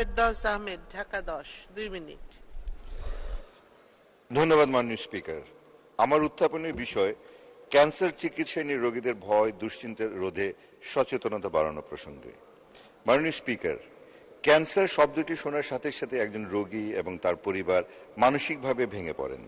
ফেরদৌস আহমেদ, ঢাকা দশ, দুই মিনিট। ধন্যবাদ, মাননীয় স্পিকার। আমার উত্থাপনের বিষয়, ক্যান্সার চিকিৎসা নিয়ে রোগীদের ভয় দুশ্চিন্তা রোধে সচেতনতা বাড়ানো প্রসঙ্গে। মাননীয় স্পিকার, ক্যান্সার শব্দটি শোনার সাথে সাথে একজন রোগী এবং তার পরিবার মানসিকভাবে ভেঙে পড়েন।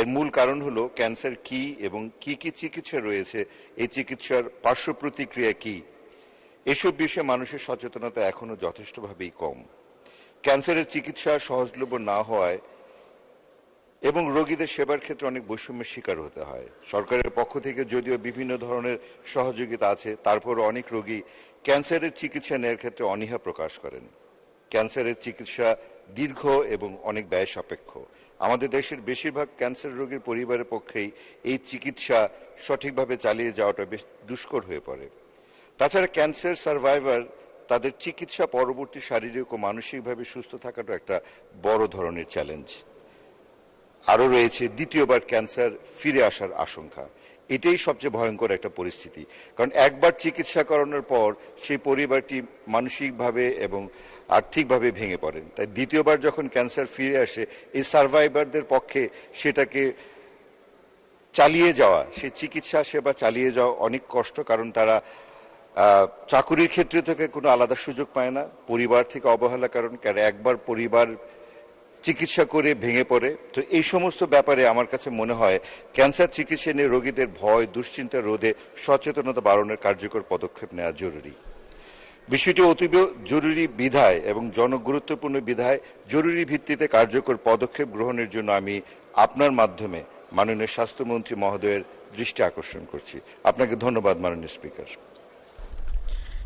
এর মূল কারণ হলো ক্যান্সার কি এবং কি কি চিকিৎসা রয়েছে, এই চিকিৎসার পার্শ্ব প্রতিক্রিয়া কি এসব বিষয়ে মানুষের সচেতনতা এখনও যথেষ্টভাবেই কম। ক্যান্সারের চিকিৎসা সহজলভ্য না হওয়ায় এবং রোগীদের সেবার ক্ষেত্রে অনেক বৈষম্যের শিকার হতে হয়। সরকারের পক্ষ থেকে যদিও বিভিন্ন ধরনের সহযোগিতা আছে, তারপরও অনেক রোগী ক্যান্সারের চিকিৎসা নেওয়ার ক্ষেত্রে অনীহা প্রকাশ করেন। ক্যান্সারের চিকিৎসা দীর্ঘ এবং অনেক ব্যয় সাপেক্ষ। আমাদের দেশের বেশিরভাগ ক্যান্সার রোগীর পরিবারের পক্ষেই এই চিকিৎসা সঠিকভাবে চালিয়ে যাওয়াটা বেশ দুষ্কর হয়ে পড়ে। তাছাড়া ক্যান্সার সার্ভাইভার তাদের চিকিৎসা পরবর্তী শারীরিক ও মানসিকভাবে সুস্থ থাকাটা একটা বড় ধরনের চ্যালেঞ্জ আরও রয়েছে দ্বিতীয়বার ক্যান্সার ফিরে আসার আশঙ্কা। এটাই সবচেয়ে ভয়ঙ্কর একটা পরিস্থিতি। কারণ একবার চিকিৎসা করানোর পর সেই পরিবারটি মানসিকভাবে এবং আর্থিকভাবে ভেঙে পড়েন। তাই দ্বিতীয়বার যখন ক্যান্সার ফিরে আসে, এই সার্ভাইভারদের পক্ষে সেটাকে চালিয়ে যাওয়া, সেই চিকিৎসা সেবা চালিয়ে যাওয়া অনেক কষ্ট, কারণ তারা চাকুরির ক্ষেত্রে থেকে কোনো আলাদা সুযোগ পায় না। পরিবার থেকে অবহেলা, কারণ কারণ একবার পরিবার চিকিৎসা করে ভেঙে পড়ে। তো এই সমস্ত ব্যাপারে আমার কাছে মনে হয় ক্যান্সার চিকিৎসা নিয়ে রোগীদের ভয়, দুশ্চিন্তা, রোধে সচেতনতা বাড়ানোর কার্যকর পদক্ষেপ নেওয়া জরুরি। বিষয়টি অতীব জরুরি বিধায় এবং জনগুরুত্বপূর্ণ বিধায় জরুরি ভিত্তিতে কার্যকর পদক্ষেপ গ্রহণের জন্য আমি আপনার মাধ্যমে মাননীয় স্বাস্থ্যমন্ত্রী মহোদয়ের দৃষ্টি আকর্ষণ করছি। আপনাকে ধন্যবাদ, মাননীয় স্পিকার।